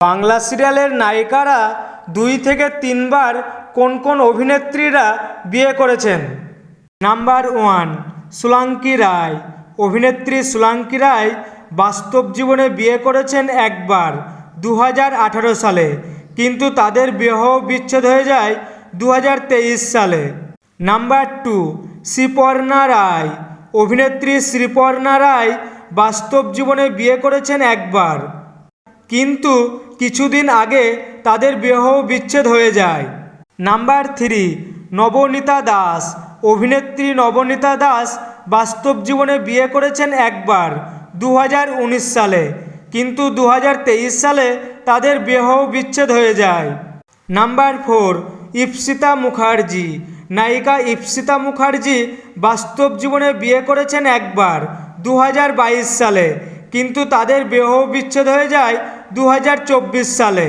বাংলা সিরিয়ালের নায়িকারা দুই থেকে তিনবার কোন কোন অভিনেত্রীরা বিয়ে করেছেন? Number one, Solanki Roy. অভিনেত্রী সুলাঙ্কি রায় বাস্তব জীবনে বিয়ে করেছেন একবার দু সালে। কিন্তু তাদের বিবাহ বিচ্ছেদ হয়ে যায় দু হাজার তেইশ সালে। Number two, Sreeparna Roy. অভিনেত্রী শ্রীপর্ণা রায় বাস্তব জীবনে বিয়ে করেছেন একবার কিন্তু কিছুদিন আগে তাদের বিবাহ বিচ্ছেদ হয়ে যায়। Number three, Nabanita Das. অভিনেত্রী নবনীতা দাস বাস্তব জীবনে বিয়ে করেছেন একবার দু হাজার উনিশ সালে। কিন্তু দু হাজার তেইশ সালে তাদের বিবাহ বিচ্ছেদ হয়ে যায়। Number four, Ipsita Mukherjee. নায়িকা ইপসিতা মুখার্জি বাস্তব জীবনে বিয়ে করেছেন একবার দু হাজার বাইশ সালে। কিন্তু তাদের বিবাহ বিচ্ছেদ হয়ে যায় দু হাজার চব্বিশ সালে।